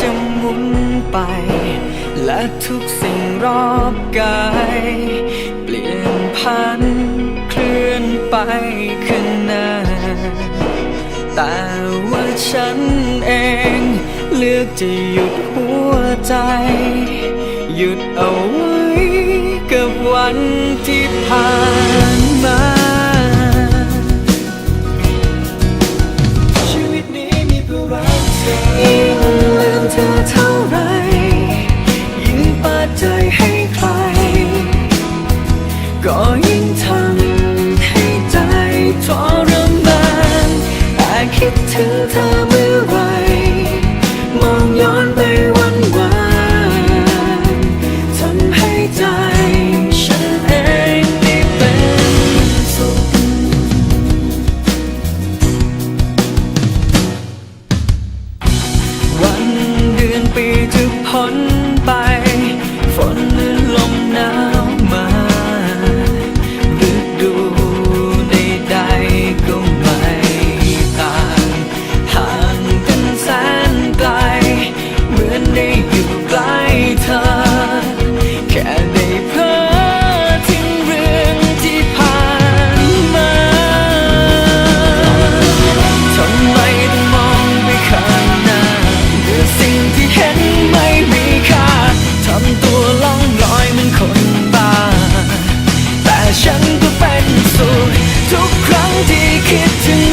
จะหมุนไป และทุกสิ่งรอบกาย เปลี่ยนพันเคลื่อนไปข้างหน้า แต่ว่าฉันเอง เลือกจะหยุดหัวใจ หยุดเอาไว้กับวันที่ผ่าน ลืม น ทุกครั้งที่คิดถึง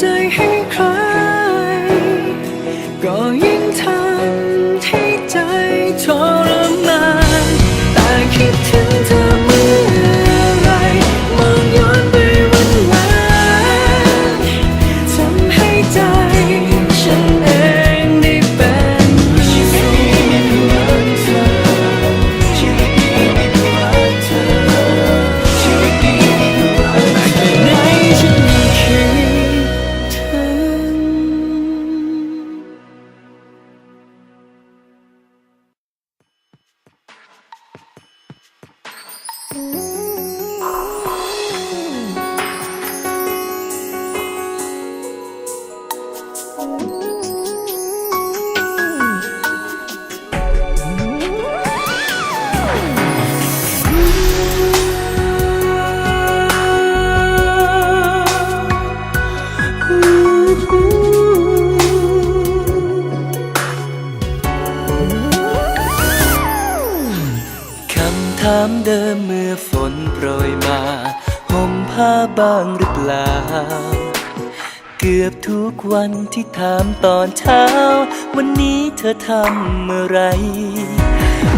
ใจให้ มาห่มผ้าบ้างหรือเปล่า เกือบทุกวันที่ถามตอนเช้า วันนี้เธอทำเมื่อไร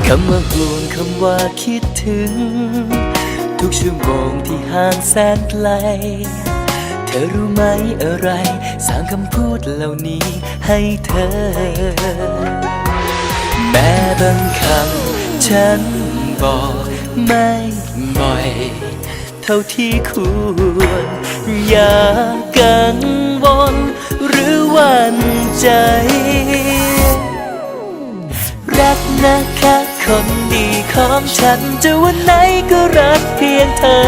คำว่าห่วงคำว่าคิดถึง ทุกชั่วโมงที่ห่างแสนไกล เธอรู้ไหมอะไร สร้างคำพูดเหล่านี้ให้เธอ แม้บางคำฉันบอกไม่ บ่อย เท่าที่ควร อย่ากังวลหรือวันใจ รักนะคะคนดีของฉันจะวันไหนก็รักเพียงเธอ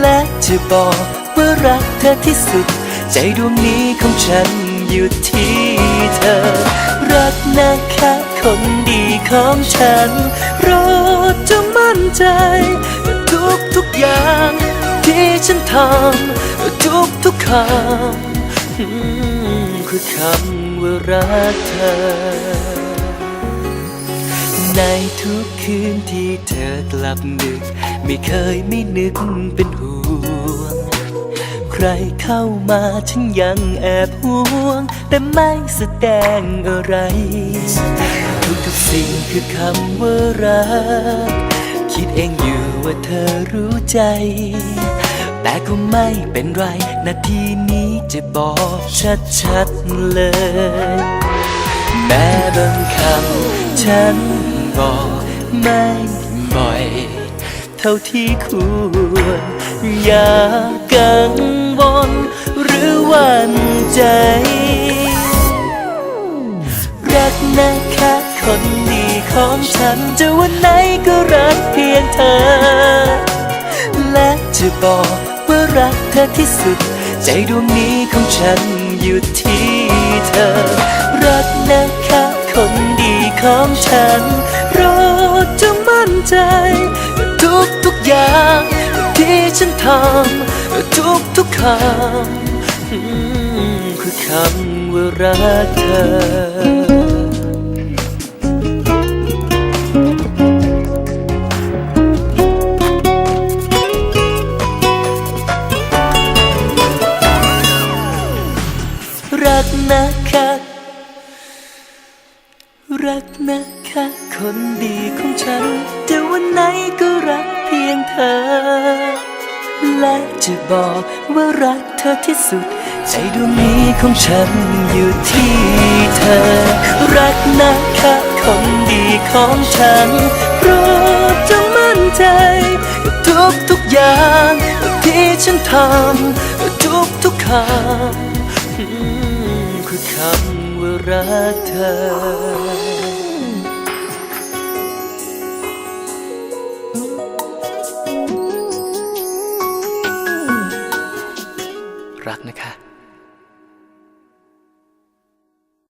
และจะบอกว่ารักเธอที่สุด ใจดวงนี้ของฉันอยู่ที่เธอ รักนะคะคนดีของฉันรดจงมั่ นใจ ทุกทุกๆอย่างที่ฉันทำทุกทุกๆคำคือคำว่ารักเธอ ในทุกคืนที่เธอกลับดึก ไม่เคยไม่นึกเป็นห่วง ใครเข้ามาฉันยังแอบห่วง แต่ไม่แสดงอะไรทุกๆสิ่งคือคำว่ารัก คิดเองอยู่ว่าเธอรู้ใจ แต่ก็ไม่เป็นไร นาทีนี้จะบอกชัดๆเลย แม้บางคำฉันบอกไม่บ่อย เท่าที่ควร อย่ากังวลหรือวันใจ รักนะคะคนดี ของฉันจะวันไหนก็รักเพียงเธอ และจะบอกว่ารักเธอที่สุด ใจดวงนี้ของฉันอยู่ที่เธอ รักนะคะคนดีของฉันโปรดจงมั่นใจ ทุกทุกๆอย่างที่ฉันทำทุกทุกๆคำคือคำว่ารักเธอ รักนะคะ คนดีของฉันจะวันไหนก็รักเพียงเธอ และจะบอกว่ารักเธอที่สุด ใจดวงนี้ของฉันอยู่ที่เธอ รักนะคะ คนดีของฉันโปรดจงมั่นใจ ทุกทุกๆอย่างที่ฉันทำทุกทุกๆคำคือคำ รักเธอรักนะคะ